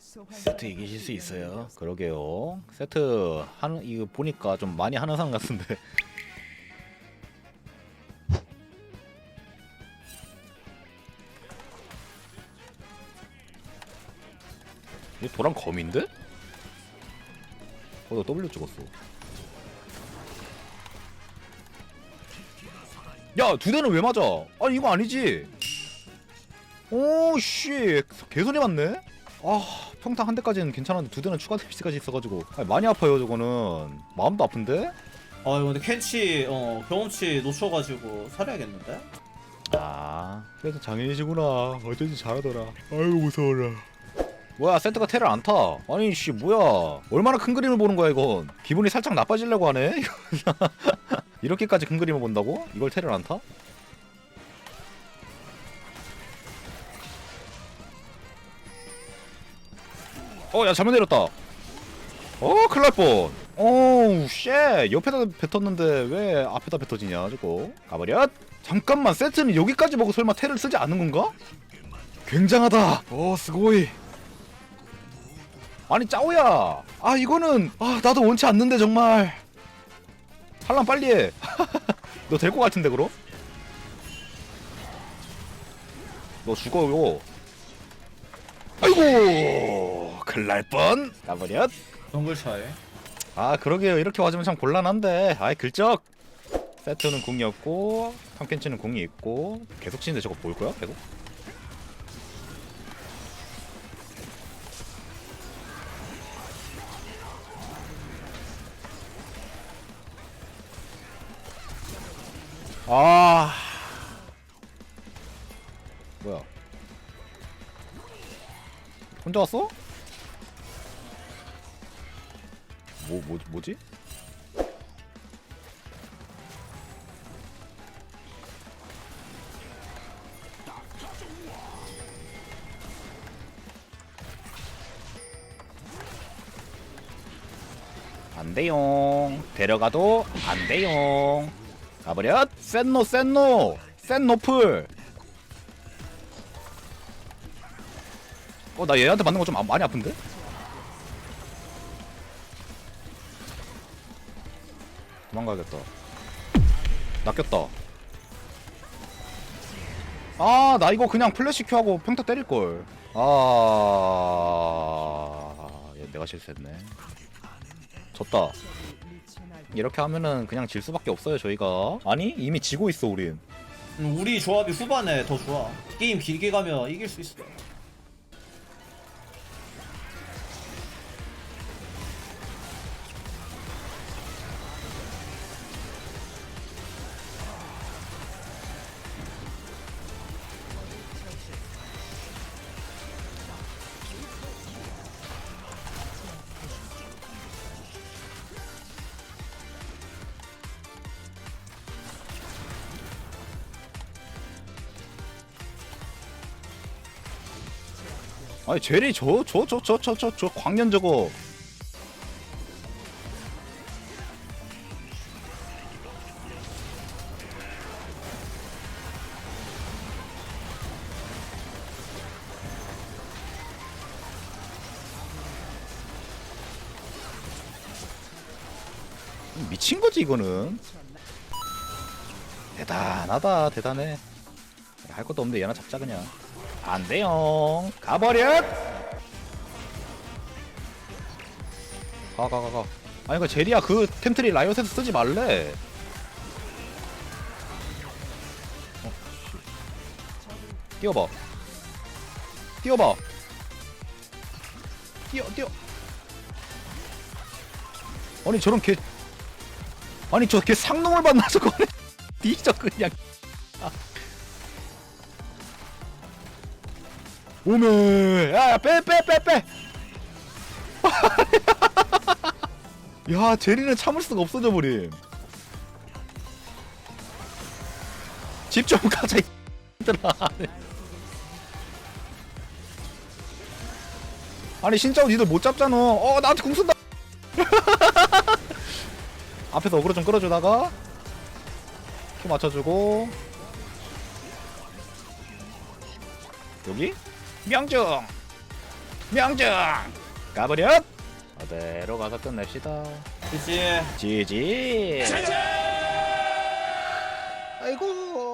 세트 이기실 수 있어요. 그러게요. 세트 하는 이거 보니까 좀 많이 하는 사람 같은데. 얘 도랑 검인데? 어, 나 W 찍었어. 야, 두 대는 왜 맞아? 아니, 이거 아니지? 오, 씨. 개소리 맞네? 아, 평타 한 대까지는 괜찮았는데 두 대는 추가 데미지까지 있어가지고. 아니, 많이 아파요, 저거는. 마음도 아픈데? 아 이거 근데 켄치 어 경험치 놓쳐가지고 살아야겠는데? 아, 그래도 장인이시구나. 어쩐지 잘하더라. 아이고, 무서워라. 뭐야, 세트가 테를 안 타. 아니, 씨, 뭐야. 얼마나 큰 그림을 보는 거야, 이건. 기분이 살짝 나빠지려고 하네? 이렇게까지 큰 그림을 본다고? 이걸 테를 안 타? 어, 야, 잘못 내렸다. 어, 큰일 날 뻔. 어우, 쉣. 옆에다 뱉었는데 왜 앞에다 뱉어지냐, 저거. 가버려. 잠깐만, 세트는 여기까지 보고 설마 테를 쓰지 않는 건가? 굉장하다. 어, 스고이. 아니, 짜오야. 아, 이거는, 아, 나도 원치 않는데, 정말. 할람 빨리 해. 너 될 것 같은데, 그럼? 너 죽어 요. 아이고, 큰일 날 뻔. 가버려. 정글 차이 아 그러게요 이렇게 와주면 참 곤란한데 아이 글쩍 세트는 궁이 없고 탐켄치는 궁이 있고 계속 치는데 저거 볼 거야 계속? 아 뭐야 혼자 왔어? 뭐, 뭐, 뭐지? 안 돼용. 데려가도 안 돼용. 가버려. 센노, 센노. 센노플. 어, 나 얘한테 맞는 거 좀 많이 아픈데? 도망가야겠다. 낚였다. 아, 나 이거 그냥 플래시 큐하고 평타 때릴걸. 아, 얘 내가 실수했네. 졌다. 이렇게 하면은 그냥 질 수밖에 없어요, 저희가. 아니, 이미 지고 있어, 우린. 음, 우리 조합이 후반에 더 좋아 게임 길게 가면 이길 수 있어 아니, 제리 저, 저, 저, 저, 저, 저, 저 광년 저거. 미친 거지 이거는. 대단하다 대단해. 할 것도 없는데 얘나 잡자 그냥. 안 돼요. 가버려. 가 가 가 가. 아니 그 제리야 그 템트리 라이엇에서 쓰지 말래. 어, 씨. 뛰어봐. 뛰어봐. 뛰어 뛰어. 아니 저런 개. 아니 저 개 상놈을 봤나 저거네. 뒤져 그냥. 오메. 야빼 빼 빼빼. 야 제리는 참을 수가 없어져 버림 집 좀 가자 이들아. 아니 진짜로 니들 못 잡잖아. 어 나한테 궁 쏜다. 앞에서 어그로 좀 끌어주다가 키 맞춰주고. 여기 명중. 명중. 가버렸 어디로 가서 끝냅시다. 그치 지지! 아이고